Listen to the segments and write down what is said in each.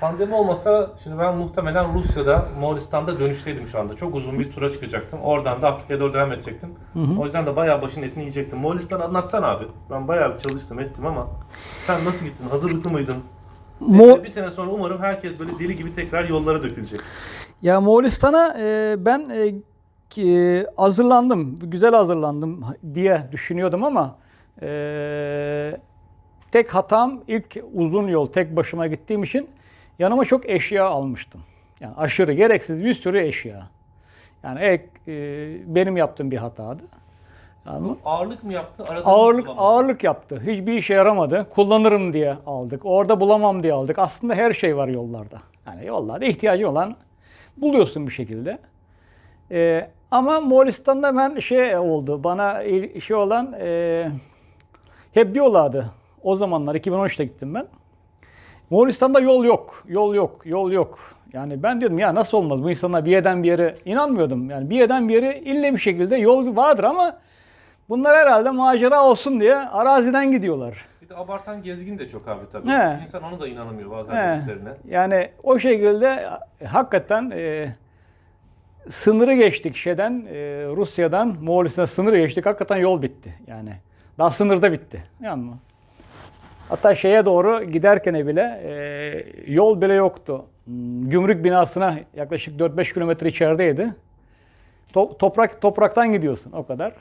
Pandemi olmasa şimdi ben muhtemelen Rusya'da, Moğolistan'da dönüşteydim şu anda. Çok uzun bir tura çıkacaktım. Oradan da Afrika'ya doğru devam edecektim. O yüzden de bayağı başın etini yiyecektim. Moğolistan'ı anlatsana abi. Ben bayağı bir çalıştım ettim ama sen nasıl gittin? Hazırlıklı mıydın? Mo- bir sene sonra umarım herkes böyle deli gibi tekrar yollara dökülecek. Ya Moğolistan'a e, ben e, ki- hazırlandım, güzel hazırlandım diye düşünüyordum ama e, tek hatam ilk uzun yol tek başıma gittiğim için yanıma çok eşya almıştım. Yani aşırı gereksiz bir sürü eşya. Yani ek, e, benim yaptığım bir hataydı. Yani Ağırlık mı yaptı? Arada mı ağırlık bulamadın? ağırlık yaptı. Hiçbir işe yaramadı. Kullanırım diye aldık. Orada bulamam diye aldık. Aslında her şey var yollarda. Yani yollarda ihtiyacı olan buluyorsun bir şekilde. Ee, ama Moğolistan'da ben şey oldu. Bana şey olan e, hep diyorlardı. O zamanlar 2013'te gittim ben. Moğolistan'da yol yok, yol yok, yol yok. Yani ben diyordum ya nasıl olmaz bu insanlar bir yerden bir yere inanmıyordum. Yani bir yerden bir yere ille bir şekilde yol vardır ama bunlar herhalde macera olsun diye araziden gidiyorlar. Bir de abartan gezgin de çok abi tabii. He. İnsan onu da inanamıyor bazen dediklerine. Yani o şekilde e, hakikaten e, sınırı geçtik şeyden e, Rusya'dan Moğolistan'a sınırı geçtik. Hakikaten yol bitti. Yani daha sınırda bitti. Yani Hatta şeye doğru giderken bile e, yol bile yoktu. Gümrük binasına yaklaşık 4-5 kilometre içerideydi. To- toprak topraktan gidiyorsun o kadar.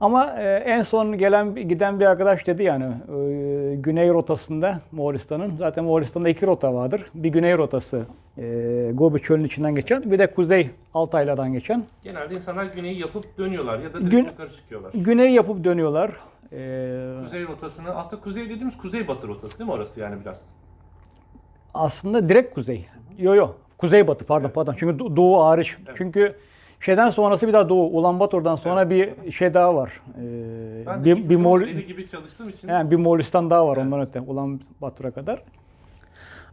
Ama e, en son gelen giden bir arkadaş dedi yani e, güney rotasında Moğolistan'ın zaten Moğolistan'da iki rota vardır. Bir güney rotası e, Gobi Çölü'nün içinden geçen bir de kuzey Altaylar'dan geçen. Genelde insanlar güneyi yapıp dönüyorlar ya da direkt Gün- yukarı çıkıyorlar. Güney yapıp dönüyorlar. Kuzey rotasını, aslında kuzey dediğimiz kuzey batı rotası değil mi orası yani biraz? aslında direkt kuzey. Yo yo kuzey batı pardon pardon çünkü do- doğu hariç. Çünkü şeyden sonrası bir daha doğu. Ulan Bator'dan sonra bir şey daha var. E, Ben de bir, bir, bir, Moğol- deli gibi çalıştığım için Yani bir Moğolistan daha var ondan öte. Ulan Batur'a kadar.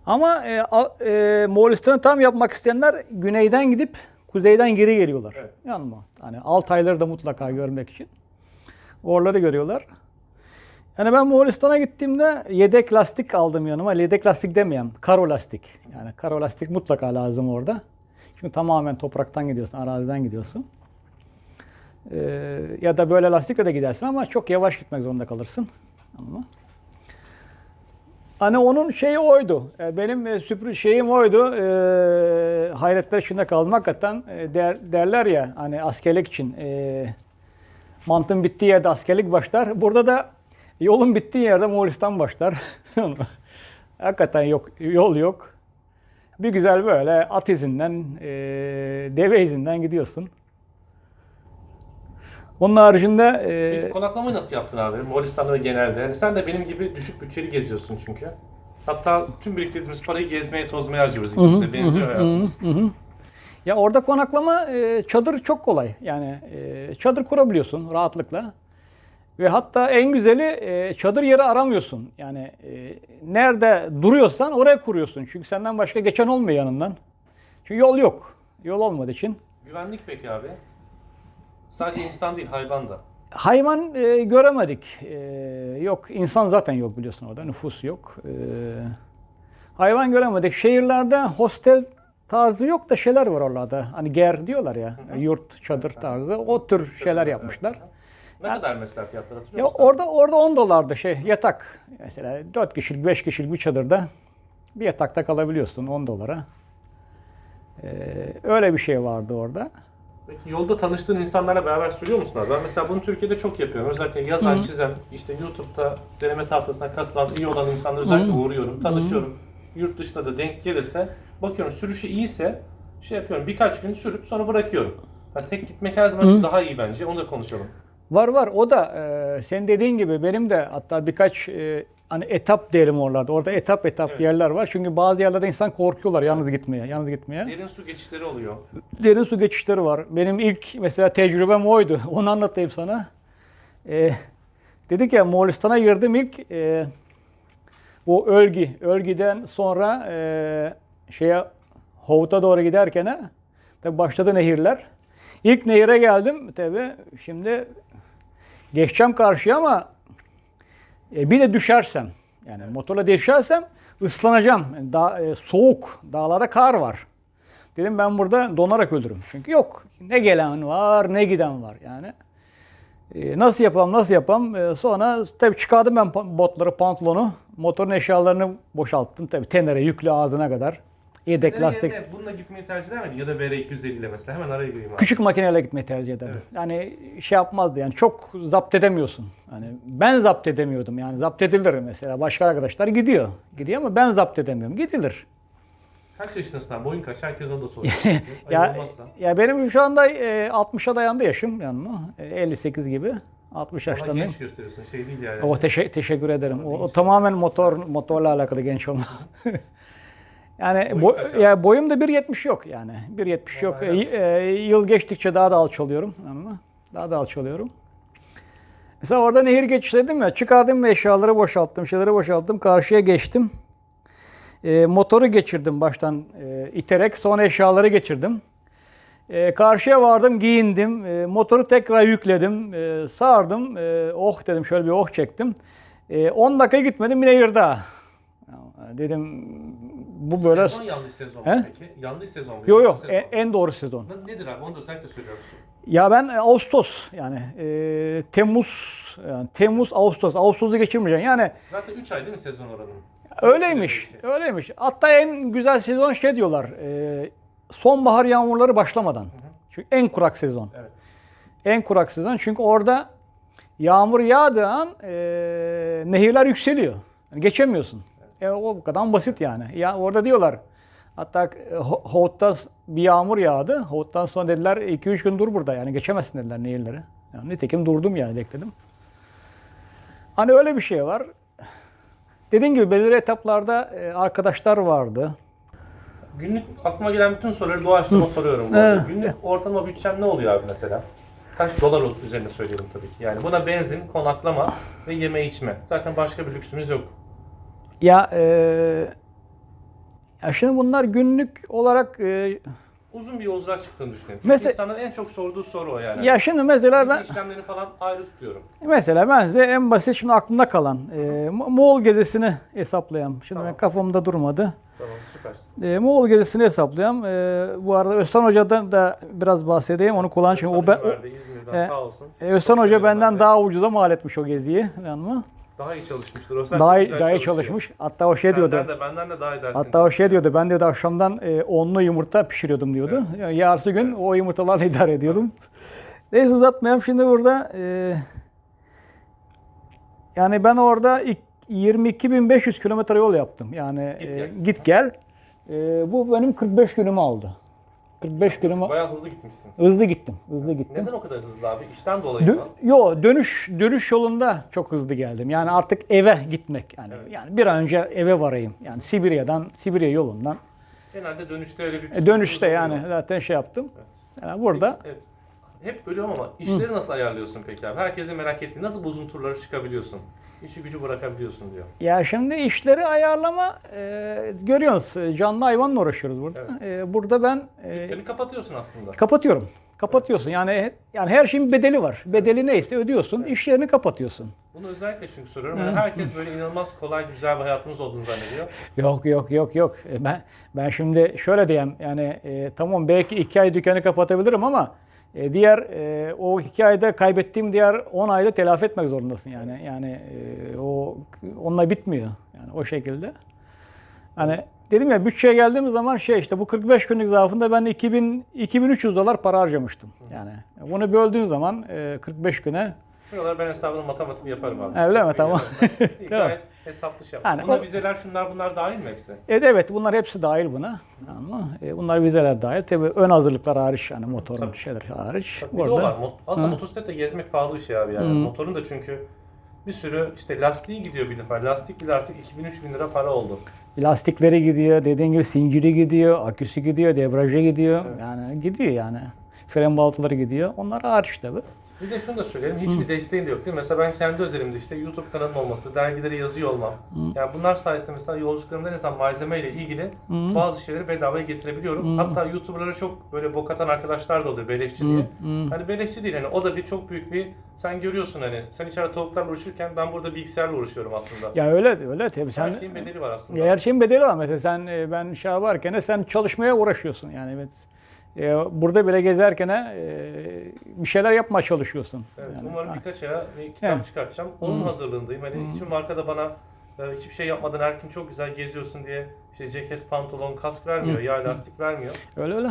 Ama e, a- e, Moğolistan'ı tam yapmak isteyenler güneyden gidip kuzeyden geri geliyorlar. Evet. Yanma. Hani Altayları da mutlaka görmek için. Oraları görüyorlar. Yani ben Moğolistan'a gittiğimde yedek lastik aldım yanıma. Yedek lastik demeyeyim. Karo lastik. Yani karo lastik mutlaka lazım orada. Çünkü tamamen topraktan gidiyorsun, araziden gidiyorsun. Ee, ya da böyle lastikle de gidersin ama çok yavaş gitmek zorunda kalırsın. Ama Hani onun şeyi oydu. E, Benim e, sürpriz şeyim oydu. E, hayretler içinde kaldım. Hakikaten e, der, derler ya hani askerlik için e, mantın bittiği yerde askerlik başlar. Burada da yolun bittiği yerde Moğolistan başlar. Hakikaten yok, yol yok. Bir güzel böyle at izinden, e, deve izinden gidiyorsun. Onun haricinde e, Peki konaklamayı nasıl yaptın abi? Moğolistan'da da genelde. Yani sen de benim gibi düşük bütçeli geziyorsun çünkü. Hatta tüm biriktirdiğimiz parayı gezmeye tozmaya harcıyoruz ikimize. Benziyor hayatımız. Ya orada konaklama e, çadır çok kolay. Yani e, çadır kurabiliyorsun rahatlıkla. Ve hatta en güzeli e, çadır yeri aramıyorsun. Yani e, nerede duruyorsan oraya kuruyorsun. Çünkü senden başka geçen olmuyor yanından. Çünkü yol yok. Yol olmadığı için. Güvenlik peki abi? Sadece insan değil hayvan da. Hayvan e, göremedik. E, yok insan zaten yok biliyorsun orada. Nüfus yok. E, hayvan göremedik. Şehirlerde hostel tarzı yok da şeyler var oralarda. Hani ger diyorlar ya. Yurt, çadır tarzı. O tür şeyler yapmışlar. Ne kadar mesela fiyatlar hatırlıyor musun? orada orada 10 dolardı şey yatak. Mesela 4 kişilik 5 kişilik bir çadırda bir yatakta kalabiliyorsun 10 dolara. Ee, öyle bir şey vardı orada. Peki yolda tanıştığın insanlarla beraber sürüyor musun abi? Ben mesela bunu Türkiye'de çok yapıyorum. Özellikle yazan, çizen, işte YouTube'da deneme tahtasına katılan iyi olan insanlara özellikle uğruyorum, tanışıyorum. Yurt dışında da denk gelirse bakıyorum sürüşü iyiyse şey yapıyorum birkaç gün sürüp sonra bırakıyorum. Yani tek gitmek her zaman daha iyi bence. Onu da konuşalım. Var var o da e, senin dediğin gibi benim de hatta birkaç e, hani etap diyelim oralarda. Orada etap etap Evet. yerler var. Çünkü bazı yerlerde insan korkuyorlar yalnız gitmeye, yalnız gitmeye. Derin su geçişleri oluyor. derin su geçişleri var. Benim ilk mesela tecrübem oydu. Onu anlatayım sana. Ee, dedik ya Moğolistan'a girdim ilk e, bu Ölgi. Ölgi'den sonra e, şeye Hovut'a doğru giderken tabi başladı nehirler. İlk nehire geldim tabi şimdi geçeceğim karşıya ama e, bir de düşersem yani motorla düşersem ıslanacağım. Da, e, soğuk. Dağlarda kar var. Dedim ben burada donarak ölürüm. Çünkü yok. Ne gelen var ne giden var yani. E, nasıl yapalım nasıl yapalım. E, sonra tabii çıkardım ben botları pantolonu. Motorun eşyalarını boşalttım. Tabii tenere yüklü ağzına kadar. Yedek Nereye lastik. ne, bununla gitmeyi tercih eder miydin? Ya da VR250 ile mesela. Hemen araya gireyim abi. Küçük makineyle gitmeyi tercih ederdim. Evet. Yani şey yapmazdı yani çok zapt edemiyorsun. Hani ben zapt edemiyordum yani zapt edilir mesela başka arkadaşlar gidiyor. Gidiyor ama ben zapt edemiyorum. Gidilir. Kaç yaşındasın abi? Boyun kaç? Herkes onu da soruyor. Ya, Ayıp olmazsa. ya benim şu anda e, 60'a dayandı yaşım yanıma. E, 58 gibi. 60 Ona yaşlarındayım. genç gösteriyorsun. Şey değil yani. O teşe- teşekkür ederim. O, o tamamen motor motorla alakalı genç olma. yani Boyun bo- kaç abi? ya boyum da 1.70 yok yani. 1.70 yok. E, e, yıl geçtikçe daha da alçalıyorum ama daha da alçalıyorum. Mesela orada nehir geçişi dedim ya. Çıkardım eşyaları boşalttım, şeyleri boşalttım. Karşıya geçtim. E, motoru geçirdim baştan e, iterek. Sonra eşyaları geçirdim. E, karşıya vardım, giyindim. E, motoru tekrar yükledim. E, sardım. E, oh dedim, şöyle bir oh çektim. E, 10 dakika gitmedim yine yırda. Ya, Dedim bu böyle... Sezon yanlış sezon mu He? peki? Yanlış sezon mu? Yok Yanlış yok sezon. e- en doğru sezon. Nedir abi? Onu da özellikle söylüyorsun. Ya ben e, Ağustos yani e, Temmuz yani Temmuz Ağustos Ağustos'u geçirmeyeceğim. Yani Zaten 3 ay değil mi sezon oranın? öyleymiş. Öyleymiş. Hatta en güzel sezon şey diyorlar. E, sonbahar yağmurları başlamadan. Çünkü en kurak sezon. Evet. En kurak sezon. Çünkü orada yağmur yağdığı an e, nehirler yükseliyor. Yani geçemiyorsun. E, o kadar basit yani. Ya orada diyorlar. Hatta e, Ho- Hoğut'ta bir yağmur yağdı. Hoğut'tan sonra dediler 2-3 gün dur burada yani geçemezsin dediler nehirleri. Yani nitekim durdum yani bekledim. Hani öyle bir şey var. Dediğim gibi belirli etaplarda e, arkadaşlar vardı. Günlük aklıma gelen bütün soruları doğaçlama soruyorum. Bu arada. Günlük ortalama bütçen ne oluyor abi mesela? Kaç dolar üzerine söyleyelim tabii ki. Yani buna benzin, konaklama ve yeme içme. Zaten başka bir lüksümüz yok. Ya, e, ya şimdi bunlar günlük olarak e, Uzun bir yolculuğa çıktığını düşünüyorum. Çünkü Mesela- insanların en çok sorduğu soru o yani. ya şimdi mesela ben işlemlerini falan ayrı tutuyorum. Mesela ben size en basit şimdi aklımda kalan e, Mo- Moğol gezisini hesaplayayım. Şimdi Tamam. ben kafamda durmadı. Tamam süpersin. E, Moğol gezisini hesaplayayım. E, bu arada Özcan Hoca'dan da biraz bahsedeyim. Onu kullan çünkü o ben, verdi İzmir'den e, sağ olsun. e, Özcan Çok Hoca ben benden de. daha ucuza mal etmiş o geziyi. Anladın Daha iyi çalışmıştır. O Daha iyi, daha iyi çalışmış. Hatta o şey diyordu. Senden de benden de daha iyi dersin. Hatta o şey diyordu. Ben diyordu akşamdan e, onlu yumurta pişiriyordum diyordu. Yani yarısı gün o yumurtalarla idare ediyordum. Neyse uzatmayayım. Şimdi burada e, yani ben orada ilk 22.500 kilometre yol yaptım. Yani Git e, gel. git gel. E, bu benim 45 günümü aldı. 45 günümü Bayağı hızlı gitmişsin. hızlı gittim. Hızlı gittim. Neden o kadar hızlı abi? İşten dolayı Dö- mı? yo dönüş dönüş yolunda çok hızlı geldim. Yani artık eve gitmek yani yani bir an önce eve varayım. Yani Sibirya'dan Sibirya yolundan Genelde dönüşte öyle bir E, dönüşte yani zaten şey yaptım. Evet. Yani burada Evet. Hep bölüyorum ama işleri nasıl ayarlıyorsun peki abi? Herkesin merak ettiği nasıl bu uzun turlara çıkabiliyorsun? İşi gücü bırakabiliyorsun diyor. ya şimdi işleri ayarlama e, görüyorsunuz canlı hayvanla uğraşıyoruz burada. E, burada ben e, kapatıyorsun aslında. kapatıyorum. Kapatıyorsun. Yani yani her şeyin bedeli var. Bedeli neyse ödüyorsun. iş yerini kapatıyorsun. Bunu özellikle çünkü soruyorum. Yani herkes böyle inanılmaz kolay, güzel bir hayatımız olduğunu zannediyor. Yok yok yok yok. E, Ben ben şimdi şöyle diyeyim. Yani e, tamam belki iki ay dükkanı kapatabilirim ama e, diğer e, o iki ayda kaybettiğim diğer 10 ayda telafi etmek zorundasın yani. Yani e, o onunla bitmiyor. Yani o şekilde. Hani dedim ya bütçeye geldiğimiz zaman şey işte bu 45 günlük zarfında ben 2000 2300 dolar para harcamıştım. Yani bunu böldüğün zaman e, 45 güne Şuralar ben hesabını matematiğini yaparım abi. Öyle mi? Tamam. Gayet hesaplı şey. Yani Buna o- vizeler şunlar bunlar dahil mi hepsi? Evet evet bunlar hepsi dahil buna. Ama e, bunlar vizeler dahil. Tabii ön hazırlıklar hariç yani motorun Tabii. şeyler hariç. Bak, bir de o var. Aslında motosikletle gezmek pahalı bir şey abi yani. Motorun da çünkü bir sürü işte lastiği gidiyor bir defa. Lastik bile artık 2000-3000 lira para oldu. lastikleri gidiyor, dediğin gibi zinciri gidiyor, aküsü gidiyor, debriyajı gidiyor. Yani gidiyor yani. Fren baltaları gidiyor. Onlar hariç tabi. Bir de şunu da söyleyelim. Hiçbir desteğin de yok değil mi? Mesela ben kendi özelimde işte YouTube kanalının olması, dergilere yazıyor olmam. Yani bunlar sayesinde mesela yolculuklarımda en azından malzemeyle ilgili bazı şeyleri bedavaya getirebiliyorum. Hatta YouTuber'lara çok böyle bok atan arkadaşlar da oluyor beleşçi diye. Hani beleşçi değil hani o da bir çok büyük bir sen görüyorsun hani sen içeride tavuklarla uğraşırken ben burada bilgisayarla uğraşıyorum aslında. Ya öyle öyle tabii. Sen, Her şeyin bedeli var aslında. Ya her şeyin bedeli var. Mesela sen e, ben yaparken de sen çalışmaya uğraşıyorsun. Yani evet. E, burada bile gezerken e, bir şeyler yapmaya çalışıyorsun. Evet, Yani, umarım birkaç aya bir kitap Evet. çıkartacağım. Onun hazırlığındayım. Hani hiçbir marka da bana e, hiçbir şey yapmadan her gün çok güzel geziyorsun diye işte ceket, pantolon, kask vermiyor, yağ lastik vermiyor. Öyle öyle.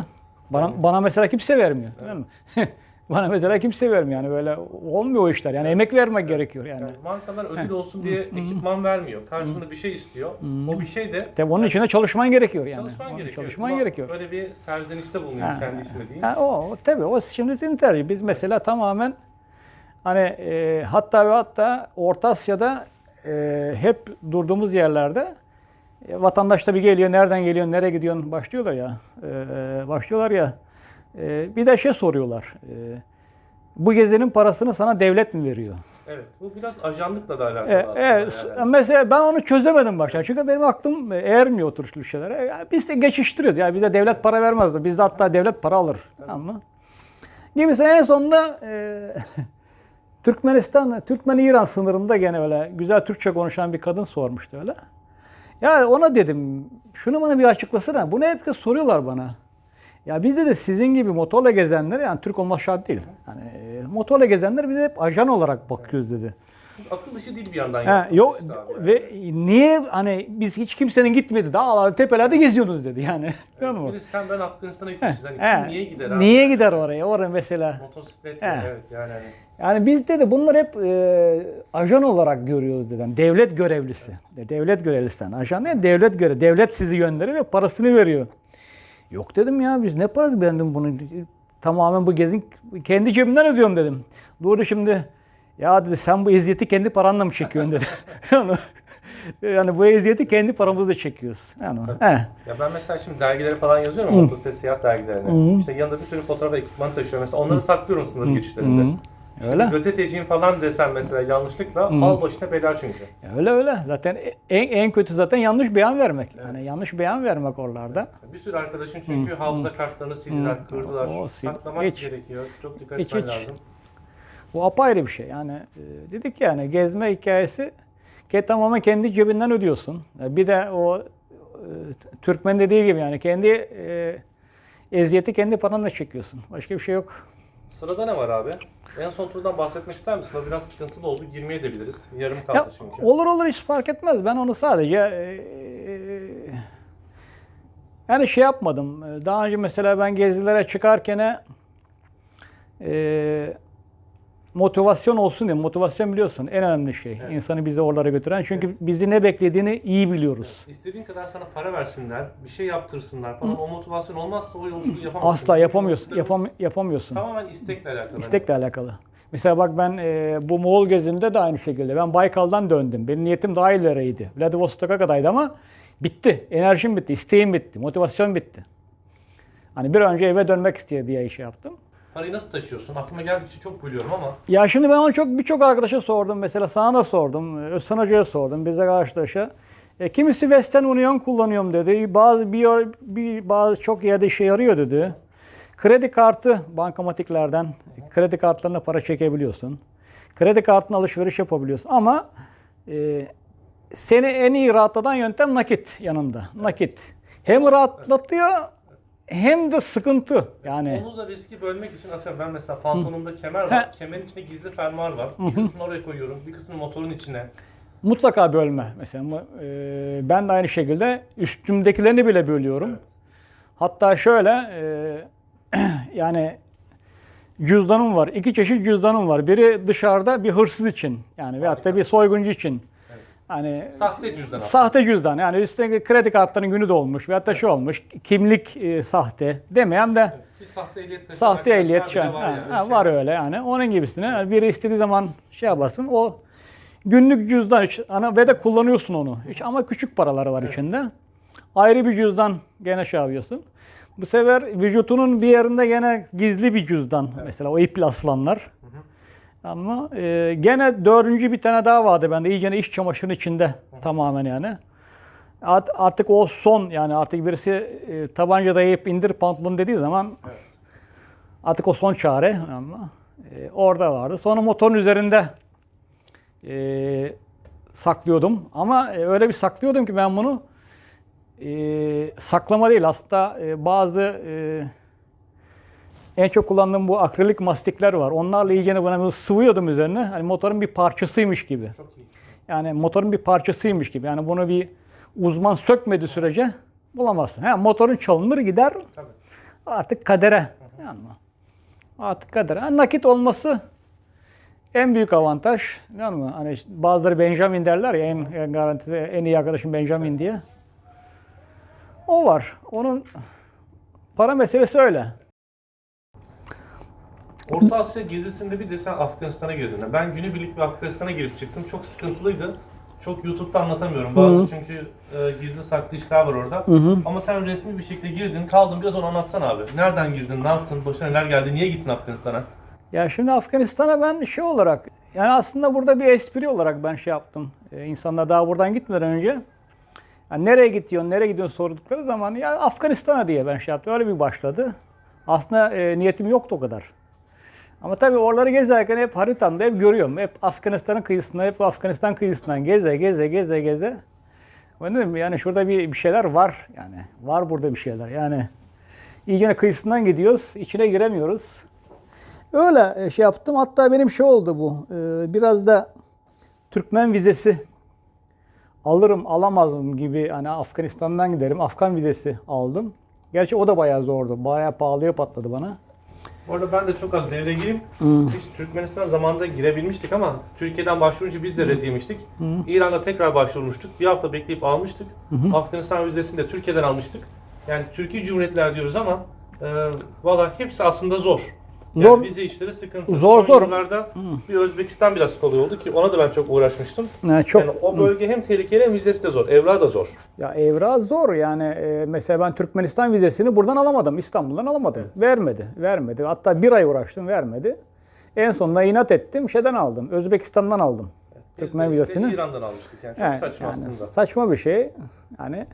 Bana bana mesela kimse vermiyor. Değil mi? bana mesela kimse vermiyor. Yani böyle olmuyor o işler. Yani emek vermek gerekiyor yani. Yani markalar ödül olsun diye ekipman vermiyor. Karşılığında bir şey istiyor. O bir şey de Tabii onun için de çalışman gerekiyor yani. çalışman Onun gerekiyor. Çalışman Ama gerekiyor. Böyle bir serzenişte bulunuyorum Ha. kendi ismi diyeyim. Ha, o tabii o şimdi senin tercih. Biz mesela tamamen hani e, hatta ve hatta Orta Asya'da e, hep durduğumuz yerlerde e, vatandaş tabii geliyor, nereden geliyor, nereye gidiyorsun başlıyorlar ya. E, başlıyorlar ya. E, bir de şey soruyorlar. E, bu gezinin parasını sana devlet mi veriyor? Evet. Bu biraz ajanlıkla da alakalı E, aslında. evet, yani. mesela ben onu çözemedim başta. Çünkü benim aklım ermiyor o tür şeylere. Ya biz de geçiştiriyoruz. Ya bize devlet para vermezdi. Bizde hatta devlet para alır. Tamam mı? Gibisi en sonunda e, Türkmenistan, Türkmen-İran sınırında gene öyle güzel Türkçe konuşan bir kadın sormuştu öyle. Ya ona dedim, şunu bana bir açıklasana. Bunu hep soruyorlar bana. Ya bizde de sizin gibi motorla gezenler, yani Türk olmak şart değil. Yani e, motorla gezenler bize hep ajan olarak bakıyoruz dedi. Akıl dışı değil bir yandan Ha, yok işte ve niye hani biz hiç kimsenin gitmedi dağlarda tepelerde geziyorsunuz dedi yani. Anladın Bir de sen ben Afganistan'a gitmişiz. Hani kim niye gider abi? Niye gider oraya? Oraya mesela. Motosikletle He. evet yani hani. Yani biz dedi bunlar hep e, ajan olarak görüyoruz dedi. Yani devlet görevlisi. De, Devlet görevlisi. Yani ajan değil, devlet görev. Devlet sizi gönderiyor ve parasını veriyor. Yok dedim ya biz ne parası ben dedim bunu tamamen bu gezin kendi cebimden ödüyorum dedim. Doğru şimdi ya dedi sen bu eziyeti kendi paranla mı çekiyorsun dedi. yani, yani bu eziyeti kendi paramızla çekiyoruz. Yani, he. Ya ben mesela şimdi dergilere falan yazıyorum ya, motosiklet seyahat dergilerine. İşte yanında bir sürü fotoğraf ve ekipman taşıyorum. Mesela onları saklıyorum sınır geçişlerinde. İşte Öyle. gazeteciyim falan desem mesela yanlışlıkla al başına bela çünkü. Öyle öyle. Zaten en, en kötü zaten yanlış beyan vermek. Yani yanlış beyan vermek oralarda. Bir sürü arkadaşın çünkü hafıza kartlarını sildiler, kırdılar. O sil- Saklamak hiç. gerekiyor. Çok dikkat Hiç, etmen hiç. lazım. Bu apayrı bir şey. Yani e, dedik yani gezme hikayesi ki tamamen kendi cebinden ödüyorsun. E, Bir de o e, Türkmen dediği gibi yani kendi e, eziyeti kendi paranla çekiyorsun. Başka bir şey yok. Sırada ne var abi? En son turdan bahsetmek ister misin? O biraz sıkıntılı oldu. Girmeye de biliriz. Yarım kaldı Ya, çünkü. olur olur hiç fark etmez. Ben onu sadece e, yani şey yapmadım. Daha önce mesela ben gezilere çıkarken e, motivasyon olsun diye. Motivasyon biliyorsun en önemli şey. İnsanı bizi oralara götüren. Çünkü bizi ne beklediğini iyi biliyoruz. İstediğin kadar sana para versinler, bir şey yaptırsınlar falan. O motivasyon olmazsa o yolculuğu yapamazsın. Asla yapamıyorsun. Yapam, yapamıyorsun. Tamamen istekle alakalı. İstekle alakalı. Mesela bak ben e, bu Moğol gezimde de aynı şekilde. Ben Baykal'dan döndüm. Benim niyetim daha ileriydi. Vladivostok'a kadardı ama bitti. Enerjim bitti, isteğim bitti, motivasyon bitti. Hani bir önce eve dönmek istiyor diye iş yaptım. Parayı nasıl taşıyorsun? Aklıma geldikçe çok bölüyorum ama Ya şimdi ben onu çok birçok arkadaşa sordum. Mesela sana da sordum. Özkan Hoca'ya sordum. Bize arkadaşa. E, kimisi Western Union kullanıyorum dedi. Bazı bir, bir bazı çok yerde işe yarıyor dedi. Kredi kartı bankamatiklerden kredi kartlarına para çekebiliyorsun. Kredi kartına alışveriş yapabiliyorsun ama e, seni en iyi rahatlatan yöntem nakit yanında. Nakit. Hem rahatlatıyor hem de sıkıntı. Yani onu da riski bölmek için atıyorum ben mesela pantolonumda kemer var. He. Kemerin içinde gizli fermuar var. Bir kısmını oraya koyuyorum, bir kısmını motorun içine. Mutlaka bölme. Mesela e, ben de aynı şekilde üstümdekilerini bile bölüyorum. Evet. Hatta şöyle e, yani cüzdanım var. İki çeşit cüzdanım var. Biri dışarıda bir hırsız için yani veyahut da bir soyguncu için. Evet. Yani Sahte cüzdan sahte cüzdan. Yani üstte kredi kartlarının günü dolmuş veyahut da şu olmuş. Kimlik e, sahte demeyen de Bir sahte ehliyet Sahte ehliyet şu an. var yani. ha, Şey- var öyle yani. Onun gibisine. Yani biri istediği zaman şey yapasın. O günlük cüzdan hiç, ana ve de kullanıyorsun onu. Hiç, ama küçük paraları var içinde. Ayrı bir cüzdan gene şey yapıyorsun. Bu sefer vücutunun bir yerinde gene gizli bir cüzdan. Mesela o iple asılanlar. Ama e, gene dördüncü bir tane daha vardı bende. İyice iş çamaşırının içinde tamamen yani. Art- artık o son yani artık birisi e, tabanca dayayıp indir pantolon dediği zaman artık o son çare ama e, orada vardı. Sonra motorun üzerinde e, saklıyordum ama e, öyle bir saklıyordum ki ben bunu e, saklama değil aslında e, bazı e, en çok kullandığım bu akrilik mastikler var. Onlarla iyicene buna böyle sıvıyordum üzerine. Hani motorun bir parçasıymış gibi. Yani motorun bir parçasıymış gibi. Yani bunu bir uzman sökmediği sürece bulamazsın. Ha, motorun çalınır gider Tabii. artık kadere. Yani artık kadere. Ha, nakit olması en büyük avantaj. Değil mi? Hani işte bazıları Benjamin derler ya en, en garantide en iyi arkadaşım Benjamin diye. O var. Onun para meselesi öyle. Orta Asya gezisinde bir de sen Afganistan'a girdin. Ben günübirlik bir Afganistan'a girip çıktım. Çok sıkıntılıydı. Çok YouTube'da anlatamıyorum. Bazı çünkü e, gizli saklı işler var orada. Ama sen resmi bir şekilde girdin, kaldın. Biraz onu anlatsana abi. Nereden girdin, ne yaptın, başına neler geldi, niye gittin Afganistan'a? Ya şimdi Afganistan'a ben şey olarak yani aslında burada bir espri olarak ben şey yaptım. Ee, insanlar daha buradan gitmeden önce yani nereye gidiyorsun, nereye gidiyorsun sordukları zaman ya Afganistan'a diye ben şey yaptım. Öyle bir başladı. Aslında e, niyetim yoktu o kadar. Ama tabii oraları gezerken hep haritamda hep görüyorum. Hep Afganistan'ın kıyısından, hep Afganistan kıyısından geze geze geze geze. Ben dedim yani şurada bir, bir şeyler var yani. Var burada bir şeyler yani. İyice kıyısından gidiyoruz, içine giremiyoruz. Öyle e, şey yaptım. Hatta benim şey oldu bu. e, Biraz da Türkmen vizesi alırım alamazım gibi hani Afganistan'dan giderim. Afgan vizesi aldım. Gerçi o da bayağı zordu. Bayağı pahalıya patladı bana. Bu arada ben de çok az devreye gireyim. Biz Türkmenistan zamanında girebilmiştik ama Türkiye'den başvurunca biz de red yemiştik. İran'da tekrar başvurmuştuk. Bir hafta bekleyip almıştık. Afganistan vizesini de Türkiye'den almıştık. Yani Türkiye Cumhuriyetler diyoruz ama e, valla hepsi aslında zor. Yani Zor. vize işleri sıkıntı. Zor, Son zor. yıllarda bir Özbekistan biraz kolay oldu ki ona da ben çok uğraşmıştım. Yani çok Yani o bölge hem tehlikeli hem vizesi de zor. Evrağı da zor. ya evra zor yani e, mesela ben Türkmenistan vizesini buradan alamadım. İstanbul'dan alamadım. Vermedi. Vermedi. Hatta bir ay uğraştım vermedi. En sonunda inat ettim. Şeyden aldım. Özbekistan'dan aldım. Biz Türkmen işte vizesini. İran'dan almıştık yani. Çok Yani, saçma yani aslında. saçma bir şey. Yani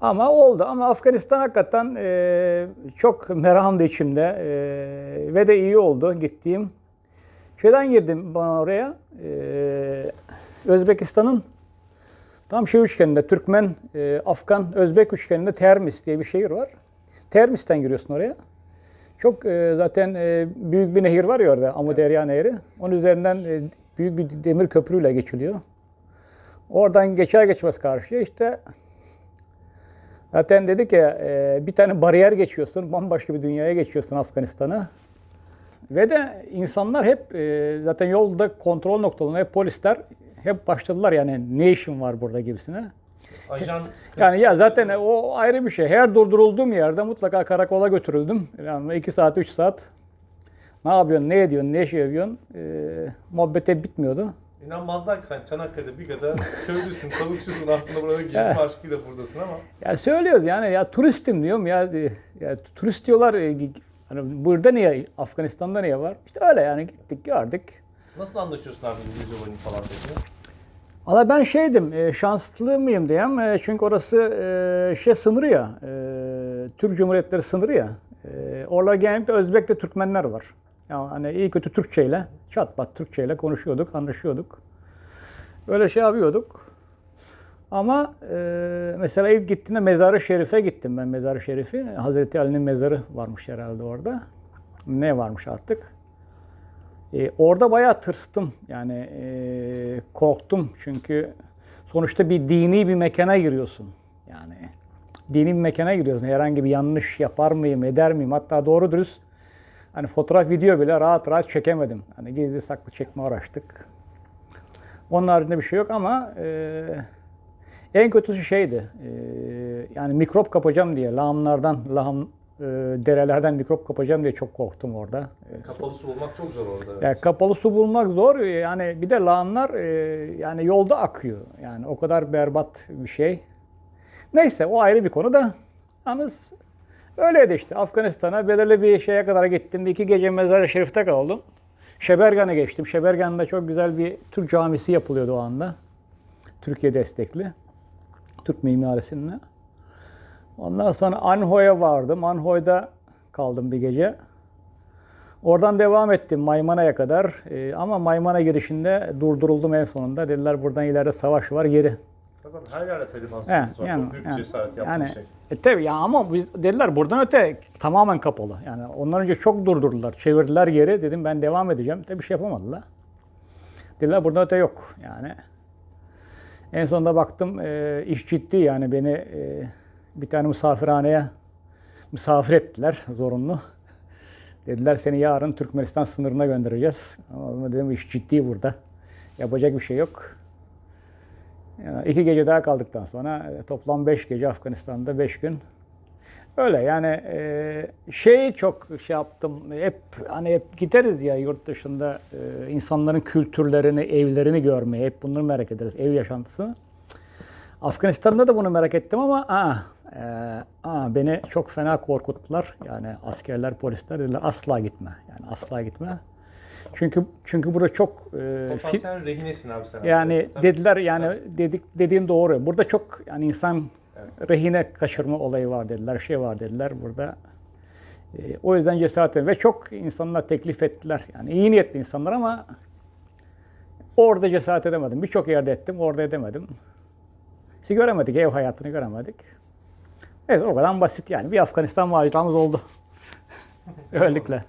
ama oldu. Ama Afganistan hakikaten e, çok merakımdı içimde e, ve de iyi oldu gittiğim. Şeyden girdim bana oraya. E, Özbekistan'ın tam şey üçgeninde Türkmen, e, Afgan, Özbek üçgeninde Termis diye bir şehir var. Termis'ten giriyorsun oraya. Çok e, zaten e, büyük bir nehir var ya orada Amudarya Nehri. Onun üzerinden e, büyük bir demir köprüyle geçiliyor. Oradan geçer geçmez karşıya işte zaten dedik ya e, bir tane bariyer geçiyorsun, bambaşka bir dünyaya geçiyorsun Afganistan'a. Ve de insanlar hep e, zaten yolda kontrol noktalarında hep polisler hep başladılar yani ne işin var burada gibisine. Ajan. Yani ya zaten o ayrı bir şey. Her durdurulduğum yerde mutlaka karakola götürüldüm. Yani 2 saat, 3 saat. Ne yapıyorsun, ne ediyorsun, ne şey yapıyorsun? E, muhabbete bitmiyordu. İnanmazlar ki sen Çanakkale'de bir kadar köylüsün, tavukçusun aslında burada gezme aşkıyla buradasın ama Ya söylüyoruz yani ya turistim diyorum ya, ya turist diyorlar e, hani burada niye Afganistan'da niye var? İşte öyle yani gittik gördük. nasıl anlaşıyorsun abi İngilizce oyunu falan peki? Valla ben şeydim e, şanslı mıyım diyeyim e, çünkü orası şey sınırı ya Türk Cumhuriyetleri sınırı ya. Orada genellikle Özbek ve Türkmenler var. Yani hani iyi kötü Türkçeyle çat pat Türkçeyle konuşuyorduk, anlaşıyorduk. Öyle şey yapıyorduk. Ama e, mesela ilk gittiğimde Mezarı Şerif'e gittim ben Mezarı Şerif'i. Hazreti Ali'nin mezarı varmış herhalde orada. Ne varmış artık. E, orada bayağı tırstım. Yani e, korktum çünkü sonuçta bir dini bir mekana giriyorsun. Yani dini bir mekana giriyorsun. Herhangi bir yanlış yapar mıyım, eder miyim? Hatta doğru dürüst hani fotoğraf, video bile rahat rahat çekemedim. Hani gizli saklı çekme uğraştık. Onun haricinde bir şey yok ama e, en kötüsü şeydi. e, yani mikrop kapacağım diye lağımlardan, lağım e, derelerden mikrop kapacağım diye çok korktum orada. E, Kapalı su bulmak çok zor orada. Evet. ya kapalı su bulmak zor. Yani bir de lağımlar e, yani yolda akıyor. Yani o kadar berbat bir şey. Neyse o ayrı bir konu da. Yalnız öyleydi işte. Afganistan'a belirli bir şeye kadar gittim. Bir iki gece Mezar-ı Şerif'te kaldım. Şebergan'a geçtim. Şebergan'da çok güzel bir Türk camisi yapılıyordu o anda. Türkiye destekli. Türk mimarisinde. Ondan sonra Anho'ya vardım. Anho'da kaldım bir gece. Oradan devam ettim Maymana'ya kadar. Ee, ama Maymana girişinde durduruldum en sonunda. Dediler buradan ileride savaş var geri. Tabii her yerde He, sıkıntısı var. yani- Çok büyük yani- cesaret yaptığı yani, şey. E tabii ya ama biz, dediler buradan öte tamamen kapalı. Yani ondan önce çok durdurdular. Çevirdiler geri. Dedim ben devam edeceğim. Tabii bir şey yapamadılar. Dediler buradan öte yok yani. En sonunda baktım e, iş ciddi yani beni e, bir tane misafirhaneye misafir ettiler zorunlu. Dediler seni yarın Türkmenistan sınırına göndereceğiz. Ama dedim iş ciddi burada. Yapacak bir şey yok. Yani iki gece daha kaldıktan sonra e, toplam beş gece Afganistan'da beş gün. Öyle yani e, şey çok şey yaptım. Hep hani hep gideriz ya yurt dışında e, insanların kültürlerini, evlerini görmeye. Hep bunları merak ederiz. Ev yaşantısını. Afganistan'da da bunu merak ettim ama aa, e, aa, beni çok fena korkuttular. Yani askerler, polisler dediler asla gitme. Yani asla gitme. Çünkü çünkü burada çok e, Potansiyel rehinesin abi sen. yani Tabii. dediler yani dedik dediğin doğru. Burada çok yani insan rehine kaçırma olayı var dediler, şey var dediler burada. E, o yüzden cesaret ve çok insanlar teklif ettiler. Yani iyi niyetli insanlar ama orada cesaret edemedim. Birçok yerde ettim, orada edemedim. İşte göremedik, ev hayatını göremedik. Evet o kadar basit yani. Bir Afganistan maceramız oldu. Öylelikle.